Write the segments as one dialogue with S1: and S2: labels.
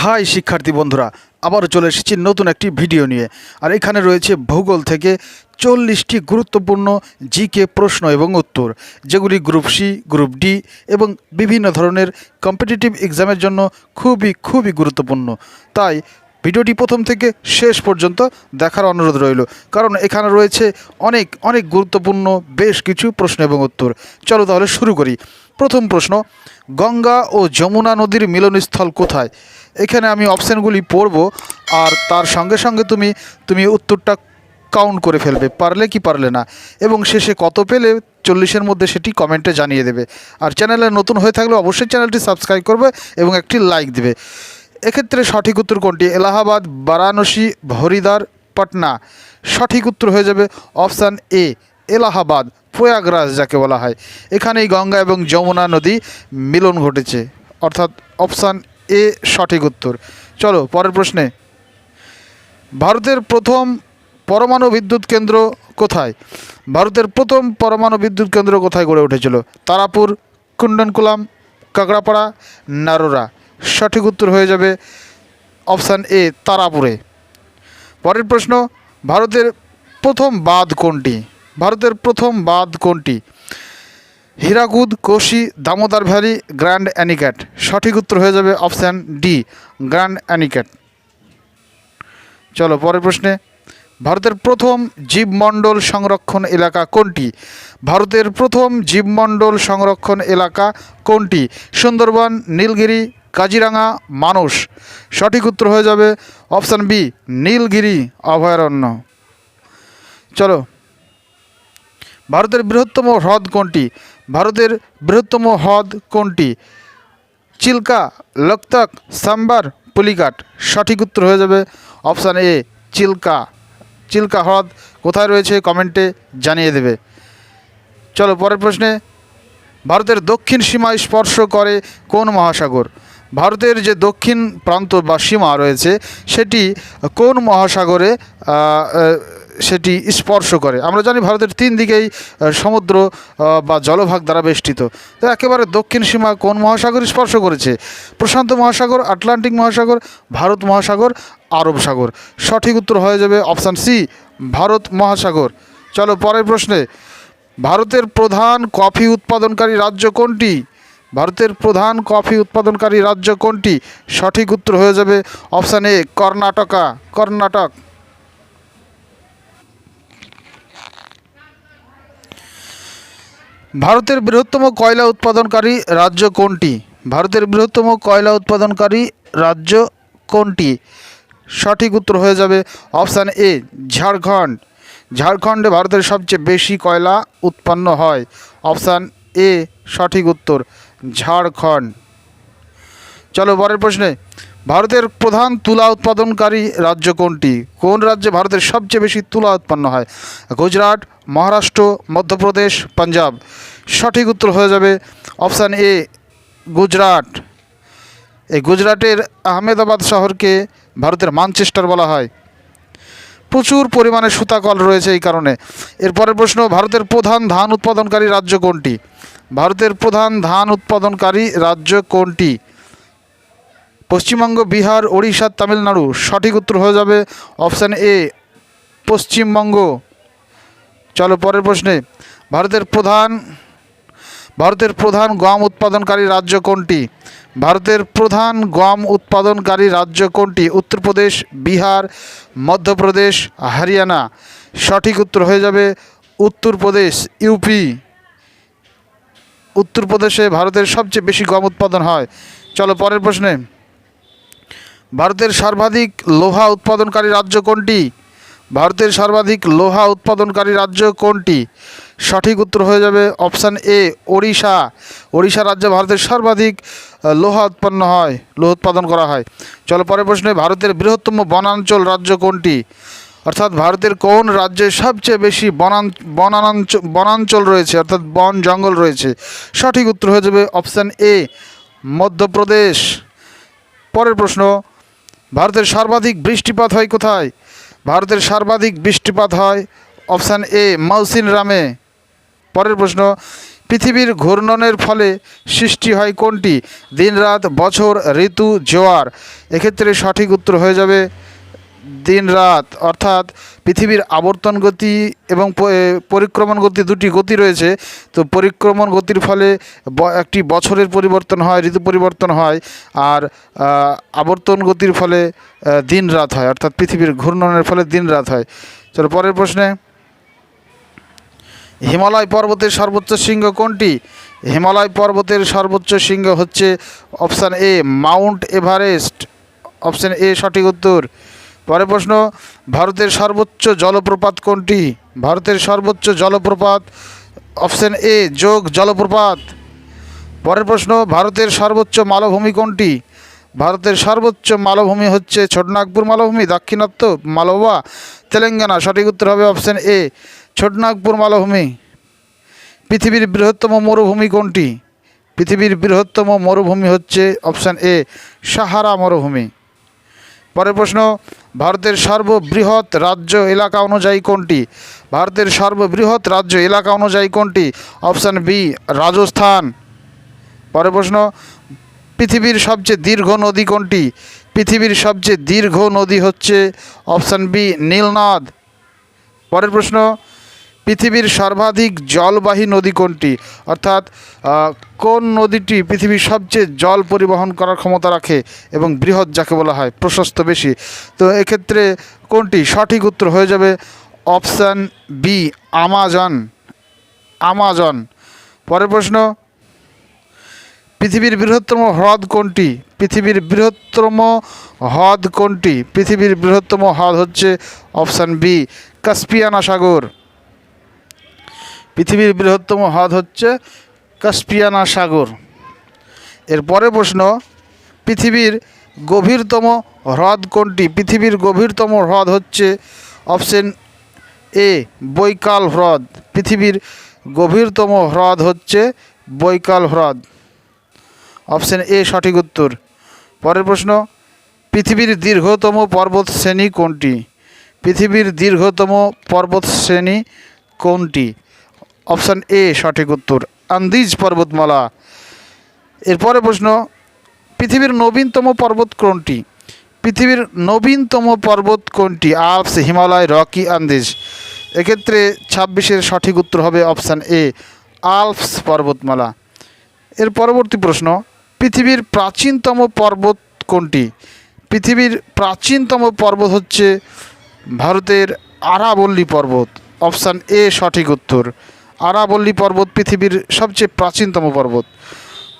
S1: High শিক্ষার্থী বন্ধুরা, আবারও চলে এসেছি নতুন একটি ভিডিও নিয়ে। আর এখানে রয়েছে ভূগোল থেকে চল্লিশটি গুরুত্বপূর্ণ জিকে প্রশ্ন এবং উত্তর, যেগুলি গ্রুপ সি, গ্রুপ ডি এবং বিভিন্ন ধরনের কম্পিটিটিভ এক্সামের জন্য খুবই খুবই গুরুত্বপূর্ণ। তাই ভিডিওটি প্রথম থেকে শেষ পর্যন্ত দেখার অনুরোধ রইল, কারণ এখানে রয়েছে অনেক অনেক গুরুত্বপূর্ণ বেশ কিছু প্রশ্ন এবং উত্তর। চলো তাহলে শুরু করি। প্রথম প্রশ্ন, গঙ্গা ও যমুনা নদীর মিলনস্থল কোথায়? এখানে আমি অপশানগুলি পড়ব আর তার সঙ্গে সঙ্গে তুমি তুমি উত্তরটা কাউন্ট করে ফেলবে। পারলে কি পারলে না। এবং শেষে কত পেলে, চল্লিশের মধ্যে সেটি কমেন্টে জানিয়ে দেবে। আর চ্যানেলে নতুন হয়ে থাকলে অবশ্যই চ্যানেলটি সাবস্ক্রাইব করবে এবং একটি লাইক দেবে। এক্ষেত্রে সঠিক উত্তর কোনটি? এলাহাবাদ, বারাণসী, হরিদ্বার, পাটনা। সঠিক উত্তর হয়ে যাবে অপশান এ এলাহাবাদ, প্রয়াগরাজ যাকে বলা হয়। এখানেই গঙ্গা এবং যমুনা নদী মিলন ঘটেছে। অর্থাৎ অপশান এ সঠিক উত্তর। চলো, পরের প্রশ্নে। ভারতের প্রথম পরমাণু বিদ্যুৎ কেন্দ্র কোথায়? ভারতের প্রথম পরমাণু বিদ্যুৎ কেন্দ্র কোথায় গড়ে উঠেছিল? তারাপুর কুণ্ডনকুলাম কাকড়াপাড়া, নারোরা। সঠিক উত্তর হয়ে যাবে অপশান এ, তারাপুরে। পরের প্রশ্ন, ভারতের প্রথম বাঁধ কোনটি? ভারতের প্রথম বাঁধ কোনটি? Hirakud, Kosi, Damodar valley, grand anicut. সঠিক উত্তর হয়ে যাবে অপশান ডি, গ্র্যান্ড অ্যানিক্যাট। চলো, পরের প্রশ্নে। ভারতের প্রথম জীবমণ্ডল সংরক্ষণ এলাকা কোনটি? ভারতের প্রথম জীবমণ্ডল সংরক্ষণ এলাকা কোনটি? সুন্দরবন, নীলগিরি, কাজিরাঙা মানুষ সঠিক উত্তর হয়ে যাবে অপশান বি, নীলগিরি, অভয়ারণ্য। চলো ভারতের বৃহত্তম হ্রদ কোনটি? ভারতের বৃহত্তম হ্রদ কোনটি? চিল্কা, লোকতাক, সাম্বার পুলিকাট সঠিক উত্তর হয়ে যাবে অপশান এ, চিল্কা। চিল্কা হ্রদ কোথায় রয়েছে কমেন্টে জানিয়ে দেবে। চলো পরের প্রশ্নে, ভারতের দক্ষিণ সীমায় স্পর্শ করে কোন মহাসাগর? ভারতের যে দক্ষিণ প্রান্ত বা সীমা রয়েছে, সেটি কোন মহাসাগরে সেটি স্পর্শ করে। আমরা জানি ভারতের তিন দিকেই সমুদ্র বা জলভাগ দ্বারা বেষ্টিত। তো একেবারে দক্ষিণ সীমা কোন মহাসাগর স্পর্শ করেছে? প্রশান্ত মহাসাগর, আটলান্টিক মহাসাগর, ভারত মহাসাগর, আরব সাগর। সঠিক উত্তর হয়ে যাবে অপশান সি, ভারত মহাসাগর। চলো পরের প্রশ্নে। ভারতের প্রধান কফি উৎপাদনকারী রাজ্য কোনটি? ভারতের প্রধান কফি উৎপাদনকারী রাজ্য কোনটি? সঠিক উত্তর হয়ে যাবে অপশান এ, কর্ণাটকা। কর্ণাটক। ভারতের বৃহত্তম কয়লা উৎপাদনকারী রাজ্য কোনটি? ভারতের বৃহত্তম কয়লা উৎপাদনকারী রাজ্য কোনটি? সঠিক উত্তর হয়ে যাবে অপশান এ, ঝাড়খণ্ড। ঝাড়খণ্ডে ভারতের সবচেয়ে বেশি কয়লা উৎপন্ন হয়। অপশান এ, সঠিক উত্তর, ঝাড়খণ্ড। চলো পরের প্রশ্নে। ভারতের প্রধান তুলা উৎপাদনকারী রাজ্য কোনটি? কোন রাজ্যে ভারতের সবচেয়ে বেশি তুলা উৎপন্ন হয়? গুজরাট, মহারাষ্ট্র, মধ্যপ্রদেশ, পাঞ্জাব। সঠিক উত্তর হয়ে যাবে অপশান এ, গুজরাট। এই গুজরাটের আহমেদাবাদ শহরকে ভারতের মানচেস্টার বলা হয়। প্রচুর পরিমাণে সুতাকল রয়েছে এই কারণে। এরপরের প্রশ্ন, ভারতের প্রধান ধান উৎপাদনকারী রাজ্য কোনটি? ভারতের প্রধান ধান উৎপাদনকারী রাজ্য কোনটি? পশ্চিমবঙ্গ, বিহার, ওড়িশা, তামিলনাড়ু। সঠিক উত্তর হয়ে যাবে অপশান এ, পশ্চিমবঙ্গ। চলো পরের প্রশ্নে। ভারতের প্রধান ভারতের প্রধান গম উৎপাদনকারী রাজ্য কোনটি? ভারতের প্রধান গম উৎপাদনকারী রাজ্য কোনটি? উত্তরপ্রদেশ, বিহার, মধ্যপ্রদেশ, হরিয়ানা। সঠিক উত্তর হয়ে যাবে উত্তরপ্রদেশ, ইউপি। উত্তরপ্রদেশে ভারতের সবচেয়ে বেশি গম উৎপাদন হয়। চলো পরের প্রশ্নে। ভারতের সর্বাধিক লোহা উৎপাদনকারী রাজ্য কোনটি? ভারতের সর্বাধিক লোহা উৎপাদনকারী রাজ্য কোনটি? সঠিক উত্তর হয়ে যাবে অপশান এ, ওড়িশা। ওড়িশা রাজ্যে ভারতের সর্বাধিক লোহা উৎপন্ন হয়, লোহ উৎপাদন করা হয়। চলো পরের প্রশ্নে ভারতের বৃহত্তম বনাঞ্চল রাজ্য কোনটি? অর্থাৎ ভারতের কোন রাজ্যে সবচেয়ে বেশি বনান বনাঞ্চল বনাঞ্চল রয়েছে, অর্থাৎ বন জঙ্গল রয়েছে? সঠিক উত্তর হয়ে যাবে অপশান এ, মধ্যপ্রদেশ। পরের প্রশ্ন ভারতের সর্বাধিক বৃষ্টিপাত হয় কোথায়? ভারতের সর্বাধিক বৃষ্টিপাত হয় অপশান এ, মাউসিন রামে। পরের প্রশ্ন, পৃথিবীর ঘূর্ণনের ফলে সৃষ্টি হয় কোনটি? দিনরাত বছর, ঋতু, জোয়ার। এক্ষেত্রে সঠিক উত্তর হয়ে যাবে দিন রাত অর্থাৎ পৃথিবীর আবর্তন গতি এবং পরিক্রমণ গতি দুটি গতি রয়েছে, তো পরিক্রমণ গতির ফলে একটি বছরের পরিবর্তন হয়, ঋতু পরিবর্তন হয়, আর আবর্তন গতির ফলে দিন রাত হয়, অর্থাৎ পৃথিবীর ঘূর্ণনের ফলে দিন রাত হয়। চলো পরের প্রশ্নে। হিমালয় পর্বতের সর্বোচ্চ শৃঙ্গ কোনটি? হিমালয় পর্বতের সর্বোচ্চ শৃঙ্গ হচ্ছে option A, Mount Everest. Option A, সঠিক উত্তর। পরের প্রশ্ন, ভারতের সর্বোচ্চ জলপ্রপাত কোনটি? ভারতের সর্বোচ্চ জলপ্রপাত অপশান এ, যোগ জলপ্রপাত। পরের প্রশ্ন, ভারতের সর্বোচ্চ মালভূমি কোনটি? ভারতের সর্বোচ্চ মালভূমি হচ্ছে ছোটনাগপুর মালভূমি, দাক্ষিণাত্য মালওয়া তেলেঙ্গানা। সঠিক উত্তর হবে অপশান এ, ছোটনাগপুর মালভূমি। পৃথিবীর বৃহত্তম মরুভূমি কোনটি? পৃথিবীর বৃহত্তম মরুভূমি হচ্ছে অপশান এ, সাহারা মরুভূমি। পরের প্রশ্ন ভারতের সর্ববৃহৎ রাজ্য এলাকা অনুযায়ী কোনটি? ভারতের সর্ববৃহৎ রাজ্য এলাকা অনুযায়ী কোনটি? Option B, Rajasthan. পরের প্রশ্ন, পৃথিবীর সবচেয়ে দীর্ঘ নদী কোনটি? পৃথিবীর সবচেয়ে দীর্ঘ নদী হচ্ছে অপশান বি, নীলনদ। পরের প্রশ্ন পৃথিবীর সর্বাধিক জলবাহী নদী কোনটি? অর্থাৎ কোন নদীটি পৃথিবীর সবচেয়ে জল পরিবহন করার ক্ষমতা রাখে এবং বৃহৎ যাকে বলা হয়, প্রশস্ত বেশি? তো এক্ষেত্রে কোনটি সঠিক উত্তর হয়ে যাবে? Option B Amazon. আমাজন। পরের প্রশ্ন, পৃথিবীর বৃহত্তম হ্রদ কোনটি? পৃথিবীর বৃহত্তম হ্রদ কোনটি? পৃথিবীর বৃহত্তম হ্রদ হচ্ছে অপশান বি কাস্পিয়ানা সাগর। পৃথিবীর বৃহত্তম হ্রদ হচ্ছে কাস্পিয়ানা সাগর। এর পরে প্রশ্ন, পৃথিবীর গভীরতম হ্রদ কোনটি? পৃথিবীর গভীরতম হ্রদ হচ্ছে অপশন এ, বৈকাল হ্রদ। পৃথিবীর গভীরতম হ্রদ হচ্ছে বৈকাল হ্রদ। অপশন এ, সঠিক উত্তর। পরের প্রশ্ন, পৃথিবীর দীর্ঘতম পর্বত শ্রেণি কোনটি? পৃথিবীর দীর্ঘতম পর্বত শ্রেণি কোনটি? অপশান এ, সঠিক উত্তর, আন্দিজ পর্বতমালা। এরপরে প্রশ্ন, পৃথিবীর নবীনতম পর্বত কোনটি? পৃথিবীর নবীনতম পর্বত কোনটি? Alps, Himalaya, Rockies, Andes. এক্ষেত্রে ছাব্বিশের সঠিক উত্তর হবে অপশান এ, আলপস পর্বতমালা। এর পরবর্তী প্রশ্ন, পৃথিবীর প্রাচীনতম পর্বত কোনটি? পৃথিবীর প্রাচীনতম পর্বত হচ্ছে ভারতের আরাবল্লী পর্বত। অপশান এ, সঠিক উত্তর। আরাবল্লী পর্বত পৃথিবীর সবচেয়ে প্রাচীনতম পর্বত।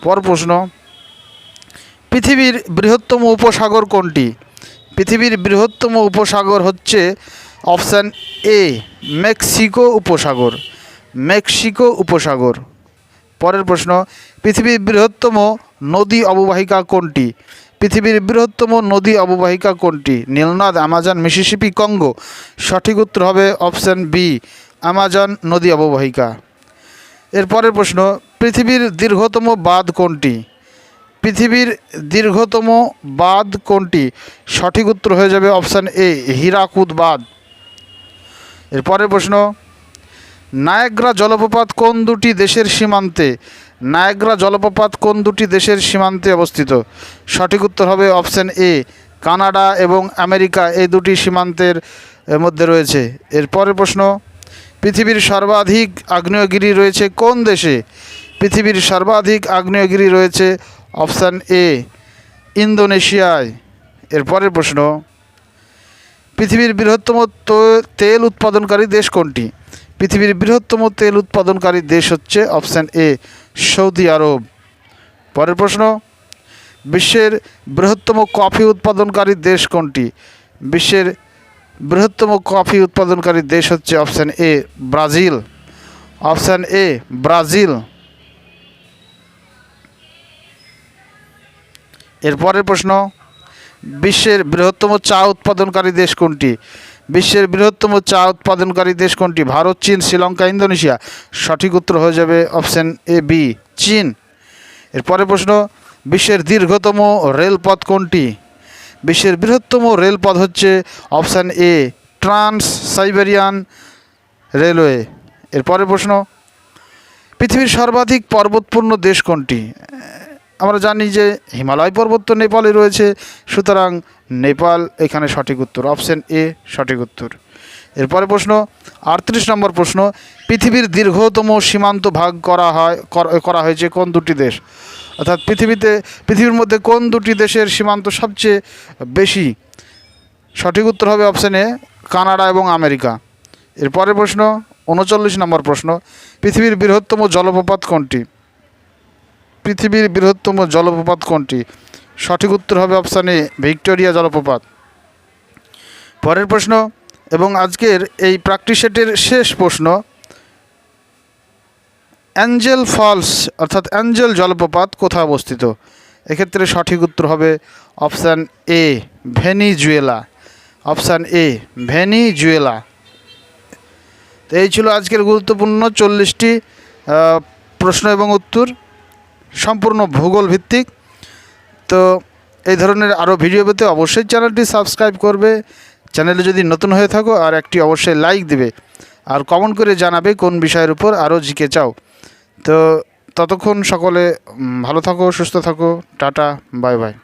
S1: পর প্রশ্ন, পৃথিবীর বৃহত্তম উপসাগর কোনটি? পৃথিবীর বৃহত্তম উপসাগর হচ্ছে অপশান এ, মেক্সিকো উপসাগর। মেক্সিকো উপসাগর। পরের প্রশ্ন, পৃথিবীর বৃহত্তম নদী অববাহিকা কোনটি? পৃথিবীর বৃহত্তম নদী অববাহিকা কোনটি? নীলনদ, আমাজন, মিসিসিপি, কঙ্গো। সঠিক উত্তর হবে অপশান বি আমাজন নদী অববাহিকা। এর পরের প্রশ্ন, পৃথিবীর দীর্ঘতম বাঁধ কোনটি? পৃথিবীর দীর্ঘতম বাঁধ কোনটি? সঠিক উত্তর হয়ে যাবে অপশান এ, হীরাকুদ বাঁধ। এর পরের প্রশ্ন, নায়াগ্রা জলপ্রপাত কোন দুটি দেশের সীমান্তে? নায়াগ্রা জলপ্রপাত কোন দুটি দেশের সীমান্তে অবস্থিত? সঠিক উত্তর হবে অপশান এ, কানাডা এবং আমেরিকা। এই দুটি সীমান্তের মধ্যে রয়েছে। এরপরের প্রশ্ন পৃথিবীর সর্বাধিক আগ্নেয়গিরি রয়েছে কোন দেশে? পৃথিবীর সর্বাধিক আগ্নেয়গিরি রয়েছে অপশান এ, ইন্দোনেশিয়ায়। এর পরের প্রশ্ন, পৃথিবীর বৃহত্তম তেল উৎপাদনকারী দেশ কোনটি? পৃথিবীর বৃহত্তম তেল উৎপাদনকারী দেশ হচ্ছে অপশান এ, সৌদি আরব। পরের প্রশ্ন, বিশ্বের বৃহত্তম কফি উৎপাদনকারী দেশ কোনটি? বিশ্বের বৃহত্তম কফি উৎপাদনকারী দেশ হচ্ছে option A, Brazil. Option A, Brazil. এরপরের প্রশ্ন, বিশ্বের বৃহত্তম চা উৎপাদনকারী দেশ কোনটি? বিশ্বের বৃহত্তম চা উৎপাদনকারী দেশ কোনটি? ভারত, চীন, শ্রীলঙ্কা, ইন্দোনেশিয়া। সঠিক উত্তর হয়ে যাবে অপশান এ, বি, চীন। এরপরের প্রশ্ন, বিশ্বের দীর্ঘতম রেলপথ কোনটি? বিশ্বের বৃহত্তম রেলপথ হচ্ছে option A, Trans Siberian railway. এরপরের প্রশ্ন, পৃথিবীর সর্বাধিক পর্বতপূর্ণ দেশ কোনটি? আমরা জানি যে হিমালয় পর্বত তো নেপালে রয়েছে, সুতরাং নেপাল এখানে সঠিক উত্তর, অপশন এ, সঠিক উত্তর। এরপরে প্রশ্ন, আটত্রিশ নম্বর প্রশ্ন, পৃথিবীর দীর্ঘতম সীমান্ত ভাগ করা হয় করা হয়েছে কোন দুটি দেশ? অর্থাৎ পৃথিবীতে, পৃথিবীর মধ্যে কোন দুটি দেশের সীমান্ত সবচেয়ে বেশি? সঠিক উত্তর হবে অপশানে কানাডা এবং আমেরিকা। এরপরের প্রশ্ন, উনচল্লিশ নম্বর প্রশ্ন, পৃথিবীর বৃহত্তম জলপ্রপাত কোনটি? পৃথিবীর বৃহত্তম জলপ্রপাত কোনটি? সঠিক উত্তর হবে অপশানে ভিক্টোরিয়া জলপ্রপাত। পরের প্রশ্ন, এবং আজকের এই প্র্যাকটিস সেটের শেষ প্রশ্ন অ্যাঞ্জেল ফলস, অর্থাৎ অ্যাঞ্জেল জলপ্রপাত কোথায় অবস্থিত? এক্ষেত্রে সঠিক উত্তর হবে option A, Venezuela. Option A, Venezuela. তো এই ছিল আজকের গুরুত্বপূর্ণ চল্লিশটি প্রশ্ন এবং উত্তর। সম্পূর্ণ ভূগোল ভিত্তিক তো এই ধরনের আরও ভিডিও পেতে অবশ্যই চ্যানেলটি সাবস্ক্রাইব করবে। চ্যানেলে যদি নতুন হয়ে থাকো আর একটি অবশ্যই লাইক দিবে। আর কমেন্ট করে জানাবে কোন বিষয়ের উপর আরও জিকে চাও। তো ততক্ষণ সকলে ভালো থাকো সুস্থ থাকো টাটা বাই বাই।